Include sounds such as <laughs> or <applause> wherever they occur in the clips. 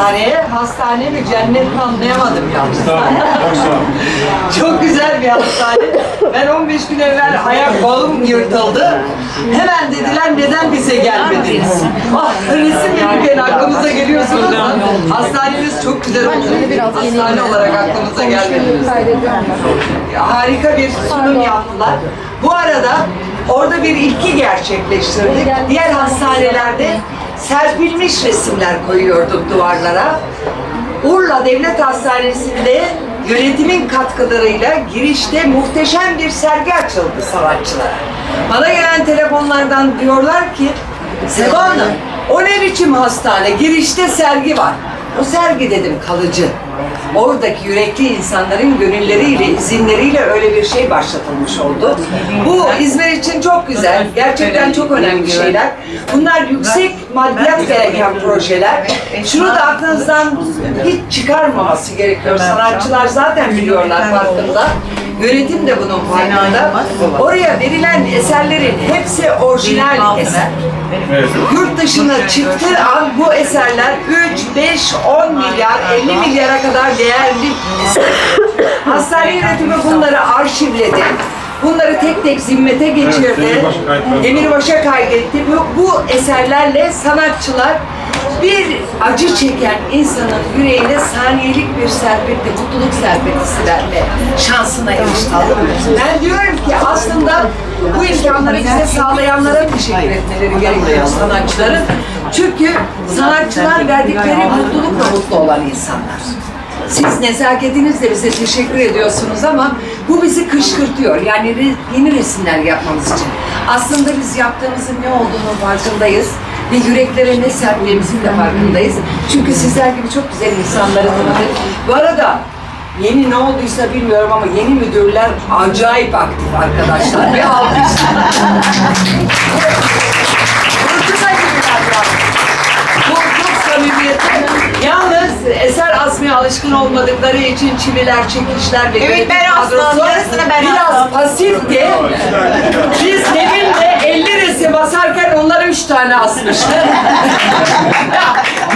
Hastaneye, hastane mi cennet mi anlayamadım yalnız. <laughs> Çok güzel bir hastane. Ben 15 gün evvel ayak bağım yırtıldı. Hemen dediler neden bize gelmediniz? Ah resim verirken aklımıza geliyorsunuz da hastaneniz çok güzel oldu. Hastane olarak aklımıza gelmediniz. Harika bir sunum yaptılar. Bu arada orada bir ilki gerçekleştirdik. Diğer hastanelerde serpilmiş resimler koyuyorduk duvarlara. Urla Devlet Hastanesi'nde yönetimin katkılarıyla girişte muhteşem bir sergi açıldı sanatçılara. Bana gelen telefonlardan diyorlar ki Seva Hanım, o ne biçim hastane? Girişte sergi var. O sergi dedim kalıcı. Oradaki yürekli insanların gönülleriyle, izinleriyle öyle bir şey başlatılmış oldu. Bu İzmir için çok güzel, gerçekten çok önemli şeyler. Bunlar yüksek maddiyat gereken projeler. Şunu da aklınızdan hiç çıkarmaması gerekiyor. Sanatçılar zaten biliyorlar farkında. Yönetim de bunun farkında. Oraya verilen eserlerin hepsi orijinal eser. Evet. Yurt dışına çıktığı an bu eserler 3, 5, 10 milyar, 50 milyara kadar değerli eser. <laughs> Hastane yönetimi bunları arşivledi. Bunları tek tek zimmete geçirdi. Demirbaş'a kaydetti. Bu, bu eserlerle sanatçılar bir acı çeken insanın yüreğine saniyelik bir serpeti, mutluluk serpetisilerle şansına erişti. Ben diyorum ki aslında bu imkanları bize sağlayanlara teşekkür etmeleri gerekiyor sanatçıların. Çünkü sanatçılar verdikleri mutlulukla mutlu olan insanlar. Siz nezaketinizle bize teşekkür ediyorsunuz ama bu bizi kışkırtıyor. Yani yeni resimler yapmamız için. Aslında biz yaptığımızın ne olduğunu farkındayız ve yüreklere ne serptiğimizin de farkındayız. Çünkü sizler gibi çok güzel insanları tanıdık. Bu arada yeni ne olduysa bilmiyorum ama yeni müdürler acayip aktif arkadaşlar. Bir alkış. Fırtına gibiler ya. Bu çok samimiyetli. Yalnız eser asmaya alışkın olmadıkları için çiviler, çekişler ve Evet, yönetim ben astım. kadrosu Yarısını ben Biraz astım. pasifti. Biz Nevin'le 50 resim asarken onlar 3 tane asmıştı. <laughs>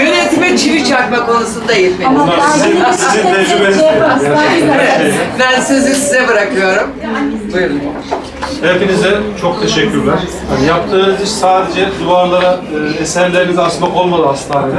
Yönetime çivi çakma konusunda eğitmenim. Bunlar sizin, sizin tecrübeniz. Evet, ben sözü size bırakıyorum. Buyurun. Hepinize çok teşekkürler. Hani yaptığınız iş sadece duvarlara e, eserlerinizi asmak olmadı hastanede.